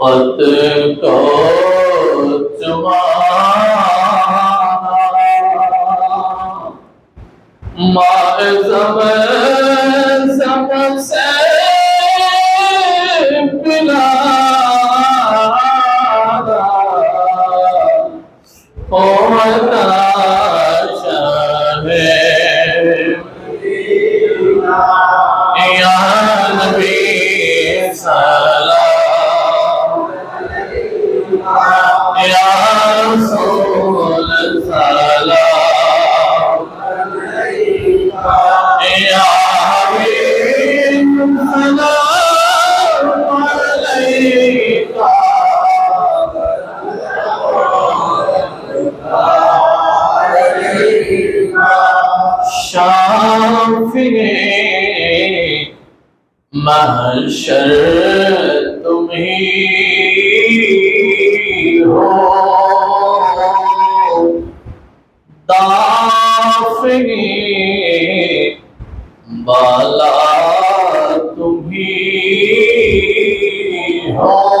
पत को चुमाना माए समय समय से شافع محشر تمہیں ہو دافع بالا تمہیں ہو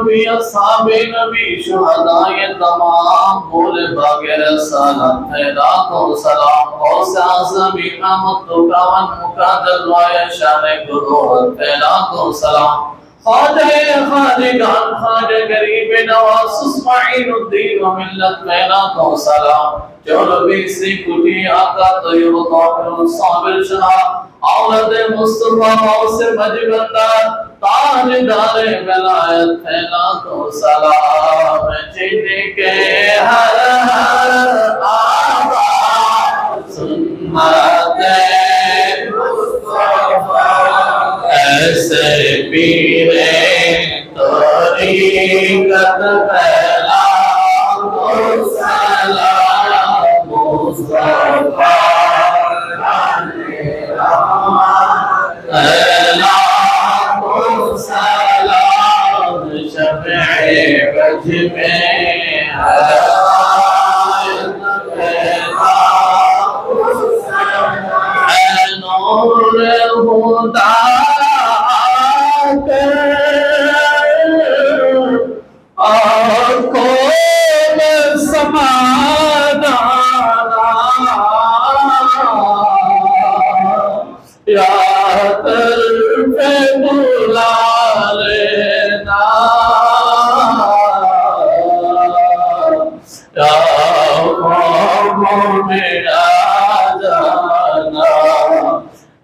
بھی اصحاب نبی، شہداء تمام بول بغیر سلام، خیرات و سلام او سے اعظم امامت تو کون مقدر و شان گرو خیرات و سلام. خادر خادگان خادر قریب نواز، اسماعیل الدین و ملت، خیرات و سلام. چلو بھی سی کٹی، آقا، طیب و طاقر و صابر شہا آمد مصطفیٰ و سے مجبندہ تاجدار ولایت پھیلا تو سلام، جن کے ہر ہر آقا سنت ایسے پیرے توری قد समाधान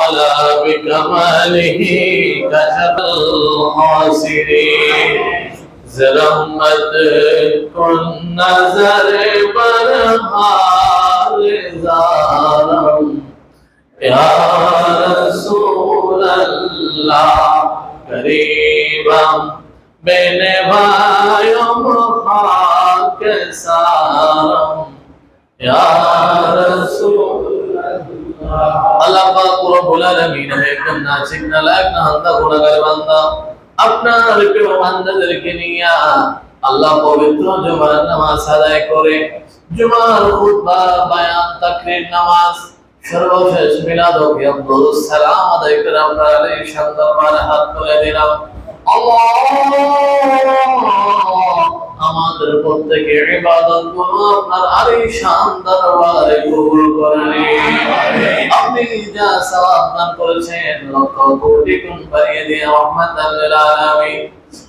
على بكماله زلمت كن نظر یا رسول اللہ قریب بین بھائیم خاک سارم۔ یا رسول اللہ اللہ پاک رب العالمین ہے کم ناچک نہ لائک نہ ہندہ ہونا گر بندہ۔ اپنا رکھے و مندہ درکی نیا۔ আল্লাহ পবিত্র জুমার নামাজ আদায় করে জুমার খুতবা বায়ান তাকরির নামাজ সর্বশেষ মিলাদ ও সালাম আদায় করে আমরা আলাইহি সাল্লাল্লাহু হাত তুলে দিলাম। আমাদের প্রত্যেকে ইবাদতগুলো আপনার আলিশান দরবারে কবুল করে নিন। আপনি যা সওয়াব দান করেছেন, লক্ষ কোটি গুণ বাড়িয়ে দিয়ে রহমাতাল লিল আলামিন।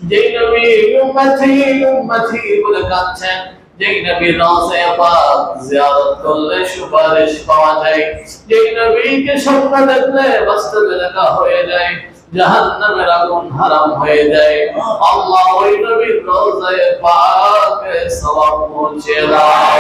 যেই নবী উম্মতি উম্মতি বলে কাঁদছেন যেই নবী রওজা পাক জিয়ারত করলে সুপারিশ পাওয়া যায় যেই নবীকে স্বপ্ন দেখলে বাস্তবে দেখা হয়ে যায় জাহান্নামের আগুন হারাম হয়ে যায় আল্লাহ ওই নবীর রওজায়ে পাকে সওয়াব পৌঁছে দাও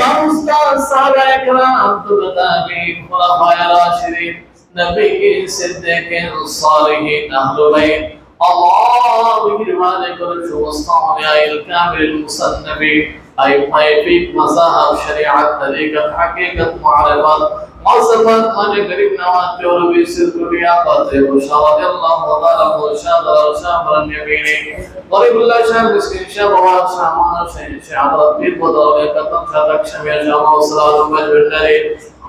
সমস্ত সাহাবায়ে کرام তাবিঈন খুলাফায়ে রাশিদিন নবী সিদ্দিকিন সালিহিন আহলে বাইত আল্লাহ মেহরবানি করে সমস্ত আউলিয়ায়ে কামিল মুসান্নবী أئمة في مذاهب شريعة طريقة حقيقة معرفة مواصفات من قريب نوات جوربي سر دنيا قاتل وشرد الله وضرب وشاد ورشام اليمين قريب الله شام مسكين شام وواد شام وانا شام ربي وضرب يكتم شادك شام يا شام وصلاة مجبر نريد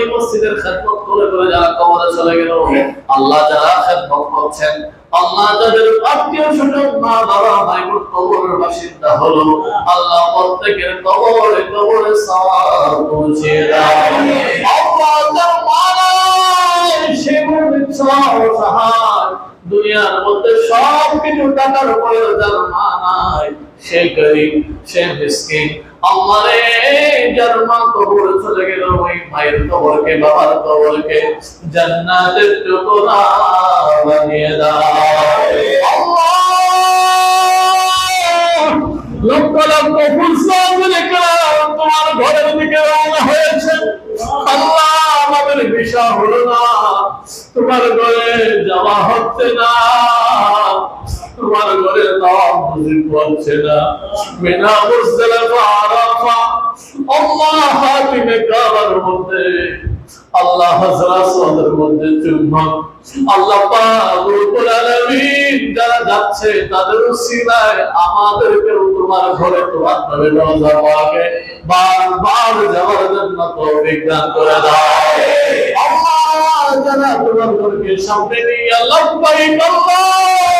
এই মসজিদের খেদমত করে করে যারা কবরে চলে গেল, আল্লাহ যারা খেদমত করছেন, আল্লাহ যাদের আত্মীয় স্বজন মা বাবা ভাই বোন কবরের বাসিন্দা হলো, আল্লাহ প্রত্যেকের কবরে কবরে সওয়াব পৌঁছে দাও। আল্লাহ তার সহায়, দুনিয়ার মধ্যে সব কিছু টাকার উপরে যার মা নাই। সে গরিব সে মিসকিন। আল্লাহ রে যার মা কবর চলে গেল ওই মায়ের কবরকে, বাবার কবরকে। জান্নাতের টুকরা বানিয়ে দাও। লক্ষ লক্ষ ফুলসাগুলি তোমার ঘরের দিকে রওনা হয়েছে। আল্লাহ, আমাদের বিষা হলো না। তোমার ঘরে যাওয়া হচ্ছে না। তোমার ঘরে যাওয়া বুঝি পড়ছে না বিনা মুসলিফা আরাফা আল্লাহ হাতিমে কাবার মধ্যে আল্লাহ হাজরাতের মধ্যে চুম্বন আল্লাহ পাক রব্বুল যারা যাচ্ছে তাদের উসিলায় আমাদেরকে তোমার ঘরে তোমার নামে রওজা পাকে বারবার যাওয়ার জন্য তৌফিক দান করে দাও আল্লাহ যারা তোমার ঘরকে সামনে নিয়ে লব্বাইক লব্বাইক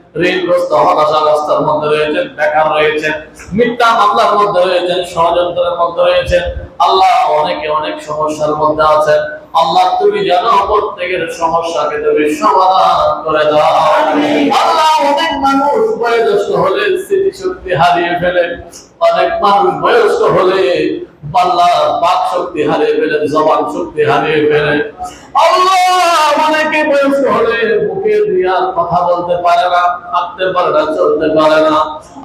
ঋণগ্রস্ত হতাশাগ্রস্তের মধ্যে রয়েছেন বেকার রয়েছেন মিথ্যা মামলার মধ্যে রয়েছেন ষড়যন্ত্রের মধ্যে রয়েছেন। আল্লাহ অনেকে অনেক সমস্যার মধ্যে আছেন। আল্লাহ তুমি জানো প্রত্যেকের সমস্যাকে তুমি সমাধান করে দাও। আল্লাহ অনেক মানুষ বয়োজ্যেষ্ঠ হলে স্মৃতিশক্তি হারিয়ে ফেলে। অনেক মানুষ বয়স্ক হলে আল্লাহ বয়স্ক হলে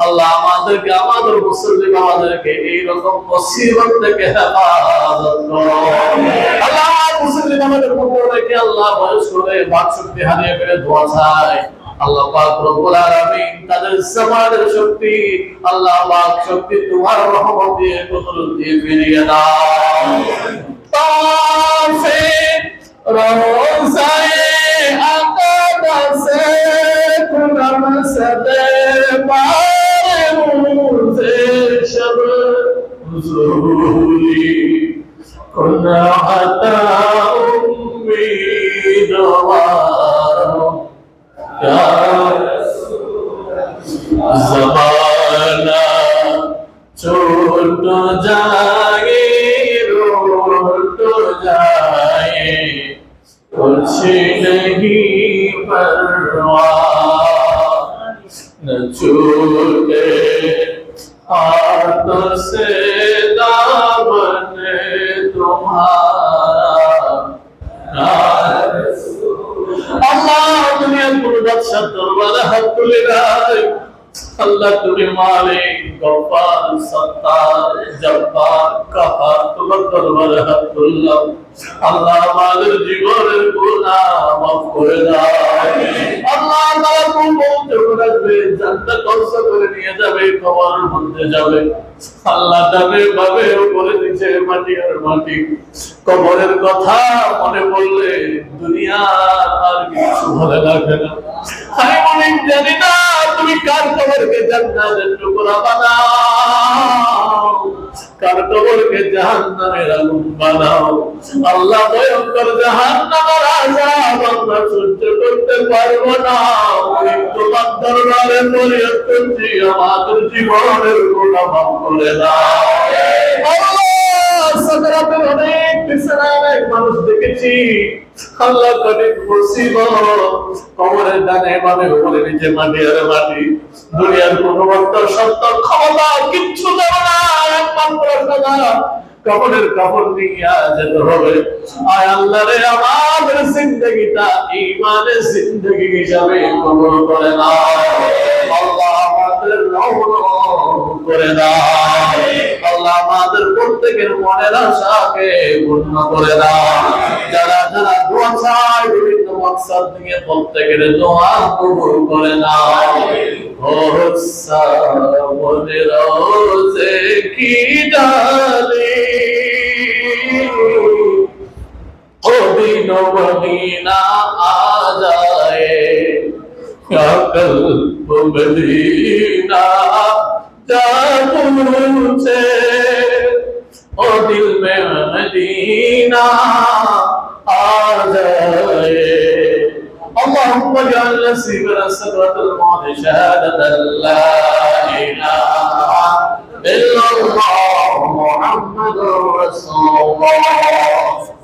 আল্লাহ আমাদেরকে, আমাদের মুসলিম আমাদেরকে এইরকম মুসিবত থেকে হেফাজত করো। আল্লাহ মুসলিম আমাদের উপর আল্লাহ বয়স করে বাক শক্তি হারিয়ে ফেলে দোয়া চায় আল্লাহ পাক রব্বুল আলামিন তাদের সমাজের শক্তি, আল্লাহ পাক শক্তি তোমার রহমত দিয়ে কুদরত দিয়ে ফিরিয়ে দাও। তাফে রোজায়ে কুরআন সদে পারে মুঝে শব হুজুরি কুনা আতা نہیں پروا۔ نہ چھوٹے ہاتھ سے دامن تمہارا۔ اللہ تمہیں قربت شطر ولحق لذلك اللہ تمہیں مالک گفار ستار، جبار کہار মাটি আর মাটি কবরের কথা মনে পড়লে দুনিয়া আর কিছু ভালো লাগে না আমি জানি না তুমি কার কবরকে জান্নাতের টুকরা আমাদের জীবনের করে অনেক মানুষ দেখেছি। মাটি দুনিয়ার কোনো সত্য ক্ষমতা কিচ্ছু দেবে না। কবরের কবর নিয়ে যেতে হবে আয় আল্লাহ রে আমাদের জিন্দগিটা জিন্দগি হিসাবে করে না আল্লাহ আমাদের করে দাও আল্লাহ আমাদের প্রত্যেকের মনের আশাকে পূর্ণ করে দাও যারা যারা দোয়া চায় বিভিন্ন মকসদ নিয়ে প্রত্যেকের দোয়া কবুল করে না বলে রোজে কি ডালি দিন মদিনা আ যায় কাকল মদিনা যা দিল মে মদিনা أعدائي اللهم اجعل نفسي من سكرة الموت شهادة لا إله إلا الله محمد رسول الله.